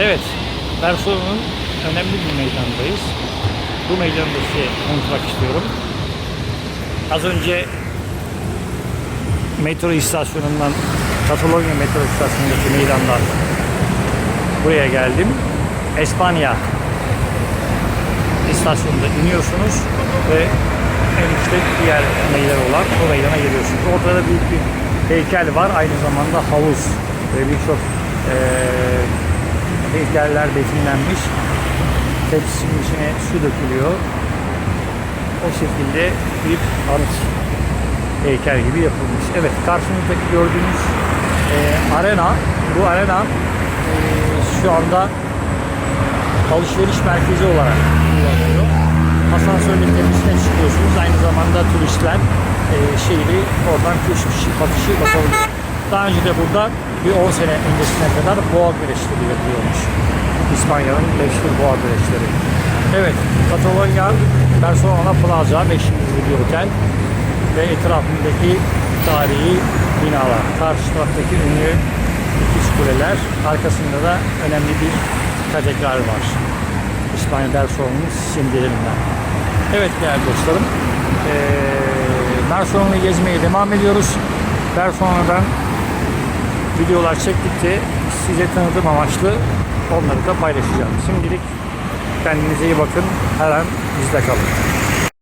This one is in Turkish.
Evet, Barcelona'nın önemli bir meydandayız. Bu meydanı da size tanıtmak istiyorum. Az önce metro istasyonundan, Katalonya metro istasyonundaki meydandan buraya geldim. Espanya istasyonunda iniyorsunuz ve en üstte diğer meydan olan o meydana geliyorsunuz. Ortada da büyük bir heykel var. Aynı zamanda havuz ve birçok eee heykeller betimlenmiş. Tepsinin içine su dökülüyor. O şekilde bir anıt heykel gibi yapılmış. Evet karşınızdaki gördüğünüz eee, arena, bu arena eee, şu anda alışveriş merkezi olarak kullanılıyor. Asansörle tepesine çıkıyorsunuz. Aynı zamanda turistler eee şehri oradan keşif bakışı yapabiliyor. Daha önce de burada bir 10 sene öncesine kadar boğa güreşleri yapılıyormuş. İspanya'nın meşhur boğa güreşleri. Evet, Katalonya Barcelona Plaza 5 yıldızlı bir otel ve etrafındaki tarihi binalar. Karşı taraftaki ünlü ikiz kuleler, arkasında da önemli bir katedral var. İspanya Barcelona'nın simgelerinden. Evet değerli dostlarım, eee Barcelona'yı gezmeye devam ediyoruz. Barcelona'dan videolar çektikçe size tanıtım amaçlı onları da paylaşacağım. Şimdilik kendinize iyi bakın. Her an bizde kalın.